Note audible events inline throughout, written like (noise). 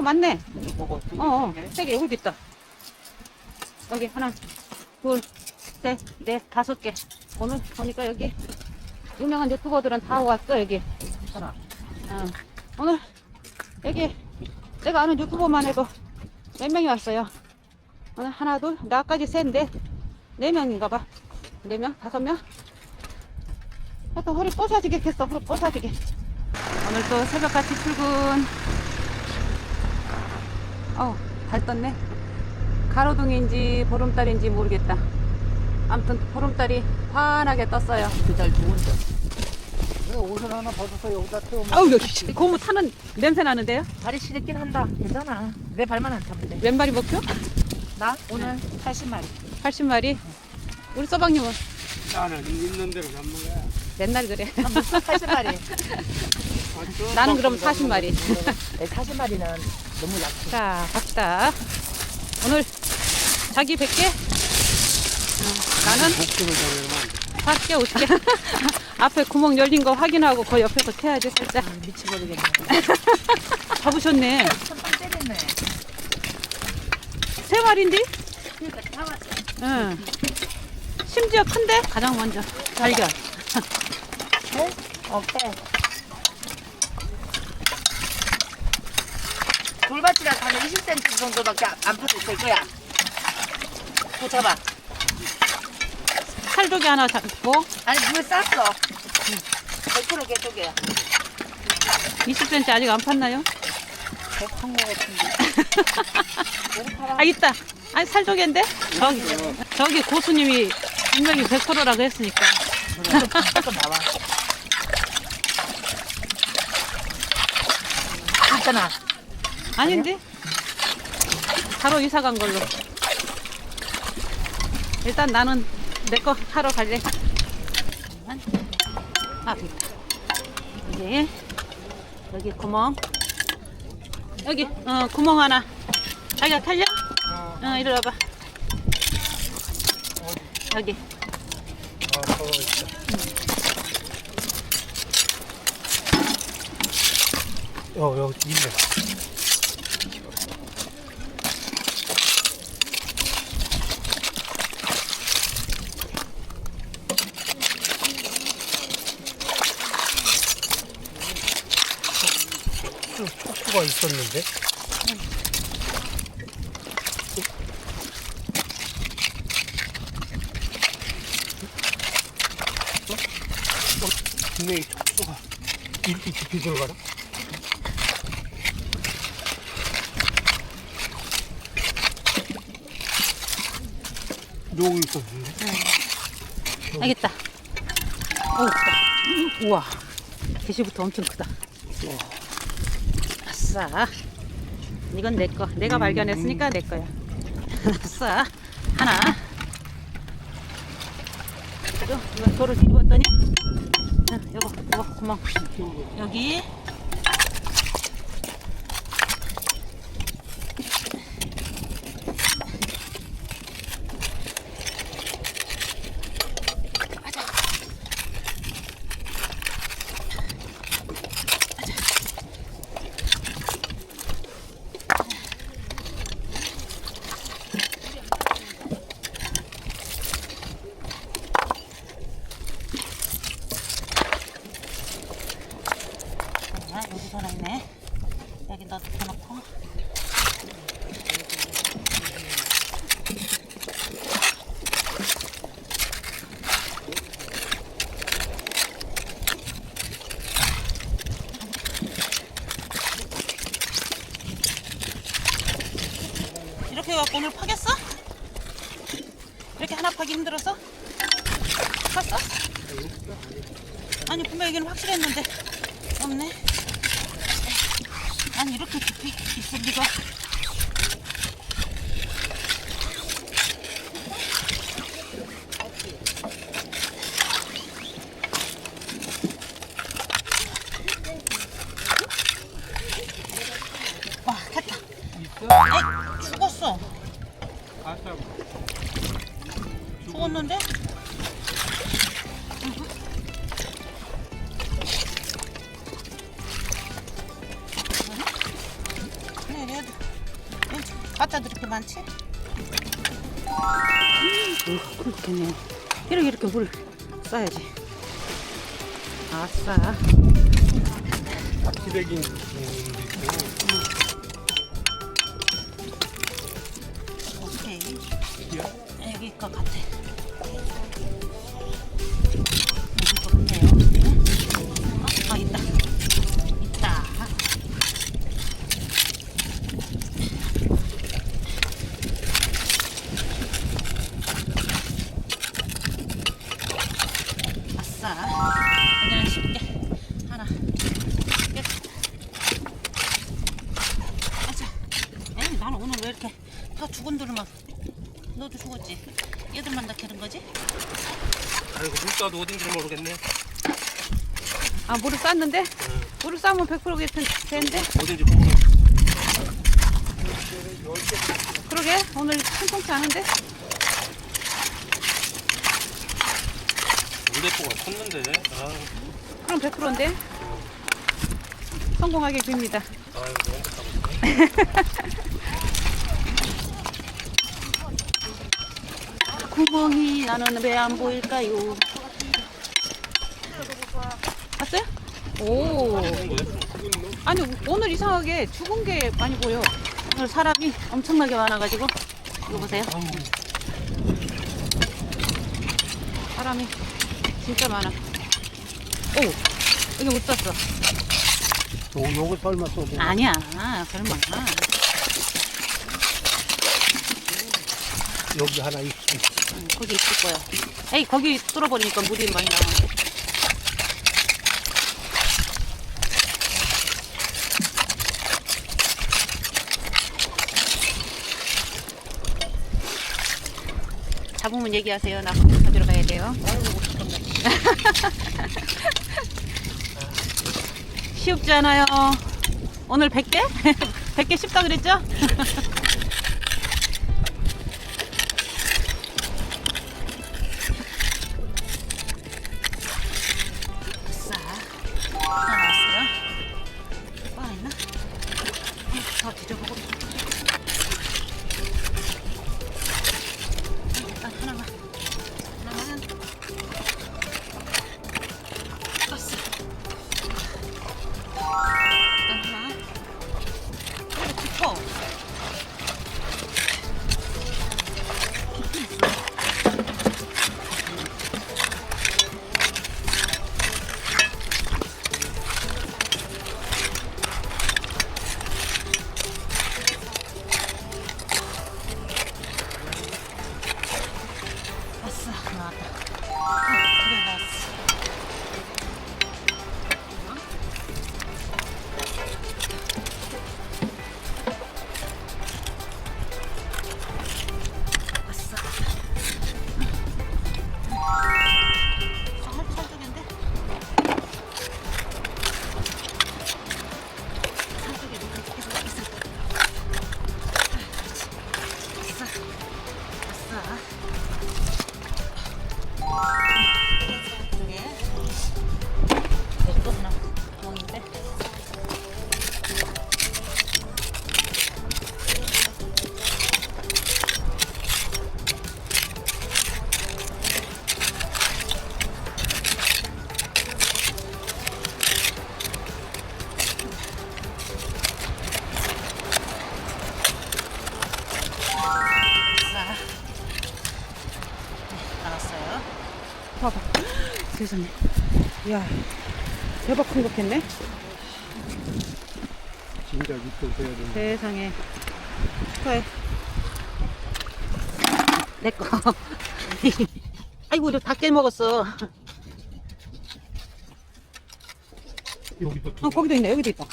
어, 맞네. 어, 어, 세 개, 여기 있다. 여기 하나, 둘, 셋, 넷, 다섯 개. 오늘 보니까 여기 유명한 유튜버들은 다 왔어, 여기. 어, 오늘 여기 내가 아는 유튜버만 해도 몇 명이 왔어요. 오늘 하나, 둘, 나까지 셋, 넷, 네 명인가 봐. 네 명, 다섯 명? 하여튼 허리 뽀사지겠겠어, 허리 뽀사지게. 오늘 또 새벽같이 출근. 어우, 달 떴네. 가로등인지 보름달인지 모르겠다. 아무튼 보름달이 환하게 떴어요. 그달 좋은데. 왜 옷을 하나 벗어서 여기다 태우면 아우, 여기 고무 타는 냄새 나는데요? 발이 시렵긴 한다. 괜찮아. 내 발만 안 타면 돼. 왼발이 목표? 나 오늘 80마리. 80마리. 우리 서방님은 나는 있는 대로 잡는 거야. 맨날 그래. 80마리. (laughs) 나는 그럼 40마리. 내 40마리는 너무 약해. 자, 갑시다. 오늘 자기 100개? 나는 복수를 잡으면 40개, 50개. 앞에 구멍 열린 거 확인하고 그 옆에서 태야지 살짝. 미치버리겠네. 잡으셨네. (laughs) 손빵 때렸네. 세 마리인데? 그러니까 다 왔어. 응. 심지어 큰데? 가장 먼저. 발견. 네? 오케이. 돌밭이라 한 20cm 정도밖에 안- 안 파도 될 거야. 또 잡아. 살조개 하나 잡고 아니, 물에 쌌어. 100% 개쪽이야. 20cm 아직 안 팠나요? 백한 거 같은데. (laughs) 아, 있다. 아니, 살조개인데? 저기, 저기 고수님이 분명히 100%라고 했으니까. 조금 나와. 있잖아. 아닌데? 바로 이사 간 걸로. 일단 나는 내 거 하러 갈래. 아, 여기. 여기 구멍. 여기, 어, 구멍 하나. 자기가 탈려? 어, 이리 와봐. 여기. 아, 있어. 어, 여기 있네. 수가 있었는데? 분명히 촉수가 이렇게 깊이 들어가나? 여기 있었는데? 알겠다. 오, 크다. 우와. 게시부터 엄청 크다. 아싸. 이건 내 거. 내가 발견했으니까 내 거야. 아싸. 하나. 이거, 이거 돌을 뒤집었더니. 자, 요거, 요거, 구멍. 여기. あっ! 그렇겠네. 이렇게 이렇게 물 싸야지. 아싸. 있고. 오케이. 여기 거 같아. 나는 오늘 왜 이렇게 다 죽은 들만 너도 죽었지? 얘들만 다 캐는 거지? 아이고 물가도 어딘지 모르겠네. 아 물을 쌌는데? 물을 싸면 100%겠 텐데? 어딘지 모르겠네. 그러게 오늘 심통치 않은데? 물대포가 컸는데. 아, 그럼 100%인데? 성공하게 빕니다. 아이고 너무 못하 (laughs) 고 있네. 구멍이 나는 왜 안 보일까요? 봤어요? 오. 아니 오늘 이상하게 죽은 게 많이 보여. 오늘 사람이 엄청나게 많아가지고 이거 보세요. 사람이 진짜 많아. 오 여기 못 샀어. 요, 요거 설마 또 뭐. 아니야 설마. 여기 하나 있어. 응, 거기 있을 거야. 에이 거기 뚫어버리니까 물이 많이 나오는데. 잡으면 얘기하세요. 나 커피 가지러 가야 돼요. (laughs) 쉽지 않아요. 오늘 100개? 100개 쉽다 그랬죠? (laughs) 야, 대박 캤네? 진짜 밑으로 돼야 되는. 세상에. 축하해. 내 거. (laughs) 아이고, 다 깨먹었어. 여기도 두 어, 거기도 있네, 여기도 있다.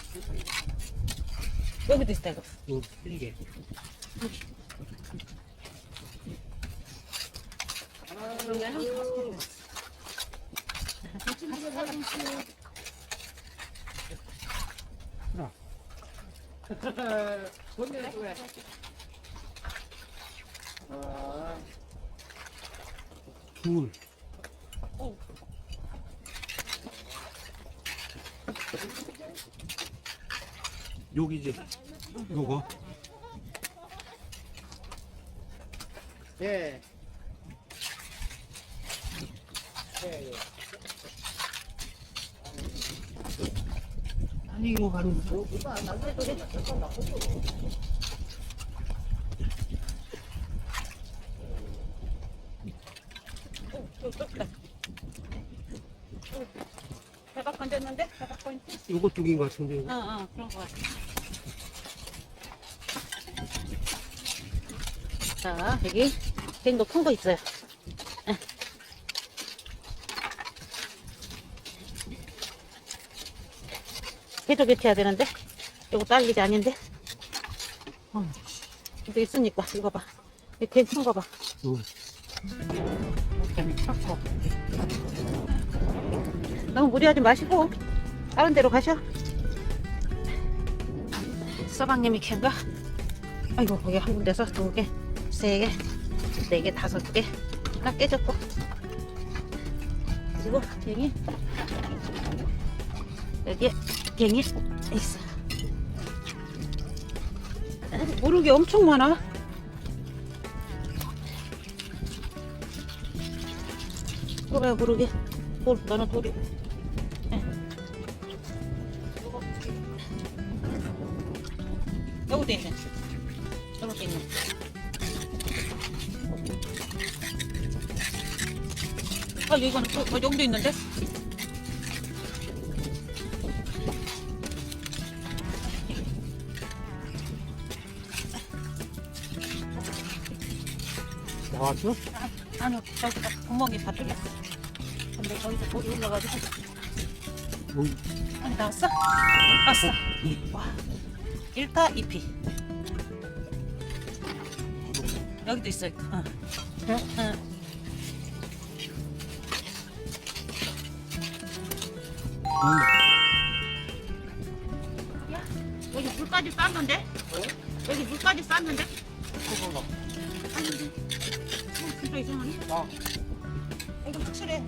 여기도 있다, 이거. 개. 이게. 둘. 여기지. 요거. 예. 이거 가는 거. 대박 건졌는데? 대박 포인트? 이거 쪽인 것 같은데. 어, 어, 그런 거 같아. 자, 여기 갱도 큰거 있어요. 계속 교체해야 되는데? 이거 딸기지 아닌데? 어. 근데 있으니까, 이거 봐. 이갱큰거 봐. 응. 괜찮고. 너무 무리하지 마시고, 다른 데로 가셔. 서방님이 캔가? 아이고, 거기 한 군데서 두 개, 세 개, 네 개, 다섯 개. 하나 깨졌고. 그리고 갱이. 여기 에 갱이 있어. 모르게 엄청 많아. 그래, 모르게. 돌, 너는 돌이. 여기도 있네. 여기도 있네. 아, 이거는 또, 어, 여기도 있는데? 나왔어? 아니요, 저기다 구멍이 다 뚫렸어. 근데 거기서 돌이 올라가지고. 응. 아니, 나왔어? 나왔어. 와. 1타 2피. 여기도 있어요. 어. 응. 야, 여기 물까지 쌌는데? 여기 물까지 쌌는데? 쌌는데? 어, 이상하네. 아. 이거 확실해.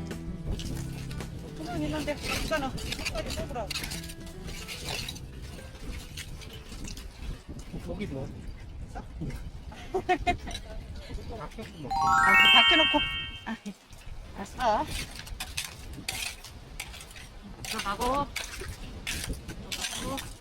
있는데 쏘더라. 거기 뭐? (laughs) 아, 닫혀놓고. 아, 알았어. 들어가고. 들어가고.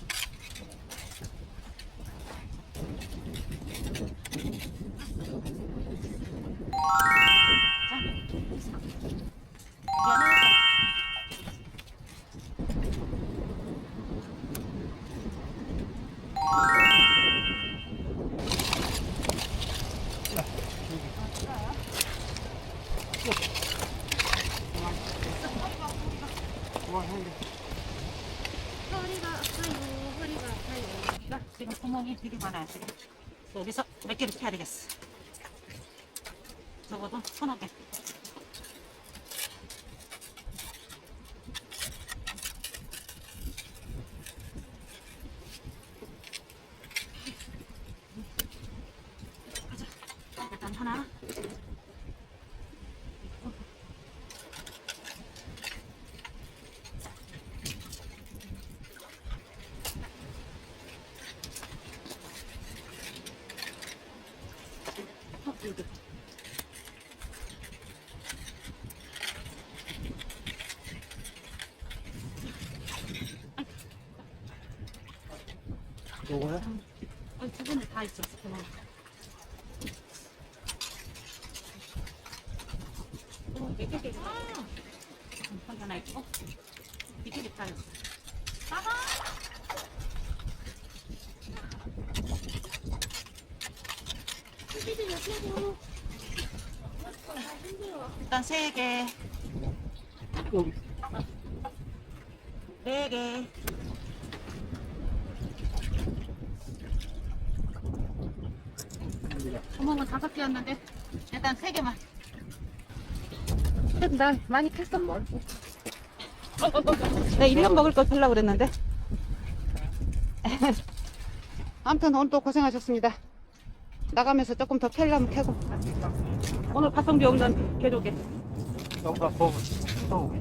많아요. 지금. 여기서 몇 개를 캐야 되겠어. 적어도 서너 개. 어, 여기. 요거야? 어, 두 분에 다 있었어. 그만. 어, 몇개 개. 한 하나 있고. 밑에 개 따였어. 일단 세 개, 여기. 네 개. 구멍은 다섯 개였는데 일단 세 개만. 그래도 난 많이 캤어. 나 1년 먹을 거 살려고 그랬는데. (laughs) 아무튼 오늘 또 고생하셨습니다. 나가면서 조금 더 캐려면 캐고. 오늘 가성비 없는 개조개. 여기다 더. 더.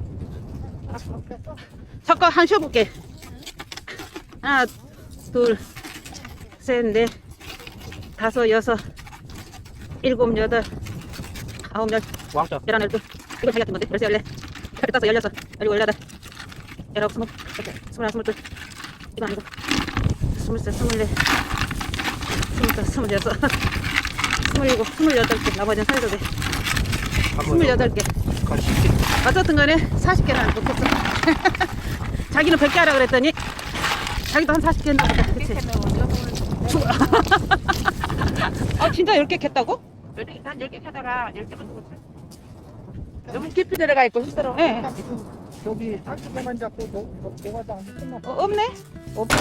잠깐 한 쉬어볼게. 하나, 둘, 셋, 넷, 다섯, 여섯, 일곱, 여덟, 아홉, 열, 왕자. 열하나, 열둘. 이거 자기 같은 건데. 열세, 열네, 열다섯, 열여섯, 열일곱, 열여덟, 열아홉, 스물, 스물하나, 스물둘. 이거 아니고. 스물세, 스물네, 스물여섯, 스물일곱, 스물여덟 개. 나머지는 살도 돼. 스물여덟 개. 어떻든 간에 40개는 못했어. (laughs) 자기는 100개 하라 그랬더니 자기도 한 40개 했나 보다. 그치? (laughs) 아 진짜 10개 캤다고? 한 10개 하다가 10개만 먹었어. 너무 깊이 들어가 있고 힘들어. 예. 저기 딱지만 잡고 뭐, 뭐가 안 끝나. 어, 없네? 없어.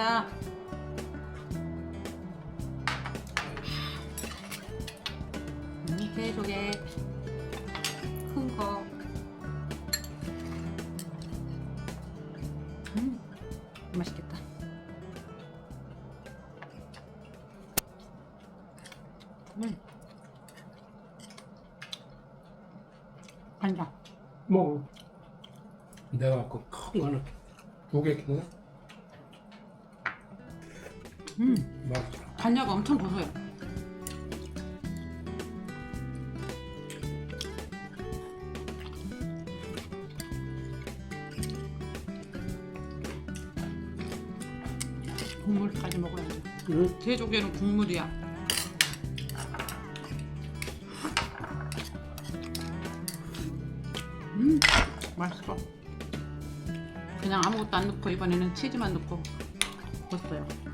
고생하셨습니다. 음, 대조개 큰 거. 음, 맛있겠다. 음. 간장. 먹어. 내가 그큰 거는 두개 켰네. 음, 맛있어. 간장가 엄청 고소해. 국물까지 먹어야지. 응? 돼지고기는 국물이야. 음, 맛있어. 그냥 아무것도 안 넣고 이번에는 치즈만 넣고 먹었어요.